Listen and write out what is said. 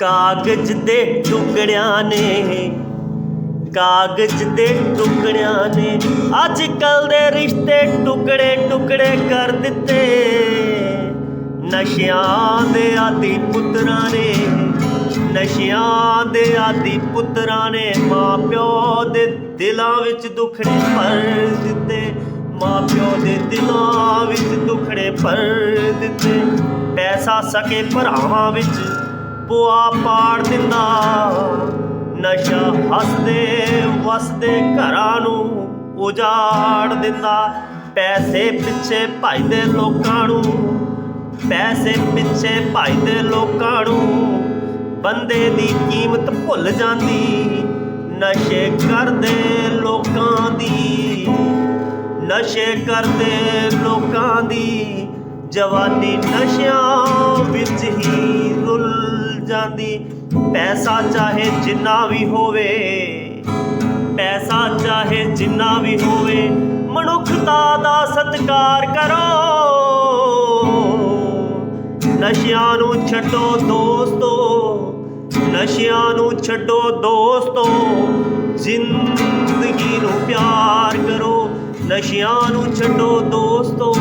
ਕਾਗਜ਼ ਦੇ ਟੁਕੜਿਆਂ ਨੇ, ਕਾਗਜ਼ ਦੇ ਟੁਕੜਿਆਂ ਨੇ ਅੱਜ ਕੱਲ ਦੇ ਰਿਸ਼ਤੇ ਟੁਕੜੇ ਟੁਕੜੇ ਕਰ ਦਿੱਤੇ। ਨਸ਼ਿਆਂ ਦੇ ਆਦੀ ਪੁੱਤਰਾਂ ਨੇ, ਨਸ਼ਿਆਂ ਦੇ ਆਦੀ ਪੁੱਤਰਾਂ ਨੇ ਮਾਂ ਪਿਓ ਦੇ ਦਿਲਾਂ ਵਿੱਚ ਦੁੱਖੜੇ ਭਰ ਦਿੱਤੇ। ਮਾਂ ਪਿਓ ਦੇ ਦਿਲਾਂ ਵਿੱਚ ਦੁਖੜੇ ਭਰ ਦਿੱਤੇ। ਪੈਸਾ ਸਕੇ ਭਰਾਵਾਂ ਵਿੱਚ ਪੁਆ ਪਾੜ ਦਿੰਦਾ। ਨਸ਼ਾ ਹੱਸਦੇ ਵਸਦੇ ਘਰਾਂ ਨੂੰ ਉਜਾੜ ਦਿੰਦਾ। ਪੈਸੇ ਪਿੱਛੇ ਭਜਦੇ ਲੋਕਾਂ ਨੂੰ, ਪੈਸੇ ਪਿੱਛੇ ਭਜਦੇ ਲੋਕਾਂ ਨੂੰ। ਬੰਦੇ ਦੀ ਕੀਮਤ ਭੁੱਲ ਜਾਂਦੀ, ਨਸ਼ੇ ਕਰਦੇ ਲੋਕਾਂ ਦੀ। ਨਸ਼ੇ ਕਰਦੇ ਲੋਕਾਂ ਦੀ, ਜਵਾਨੀ ਨਸ਼ਿਆਂ ਵਿੱਚ ਹੀ ਜਾਂਦੀ ਪੈਸਾ ਚਾਹੇ ਜਿੰਨਾ ਵੀ ਹੋਵੇ, ਪੈਸਾ ਚਾਹੇ ਜਿੰਨਾ ਵੀ ਹੋਵੇ, ਮਨੁੱਖਤਾ ਦਾ ਸਤਿਕਾਰ ਕਰੋ। ਨਸ਼ਿਆਂ ਨੂੰ ਛੱਡੋ ਦੋਸਤੋ, ਨਸ਼ਿਆਂ ਨੂੰ ਛੱਡੋ ਦੋਸਤੋ, ਜ਼ਿੰਦਗੀ ਨੂੰ ਪਿਆਰ ਕਰੋ। ਨਸ਼ਿਆਂ ਨੂੰ ਛੱਡੋ ਦੋਸਤੋ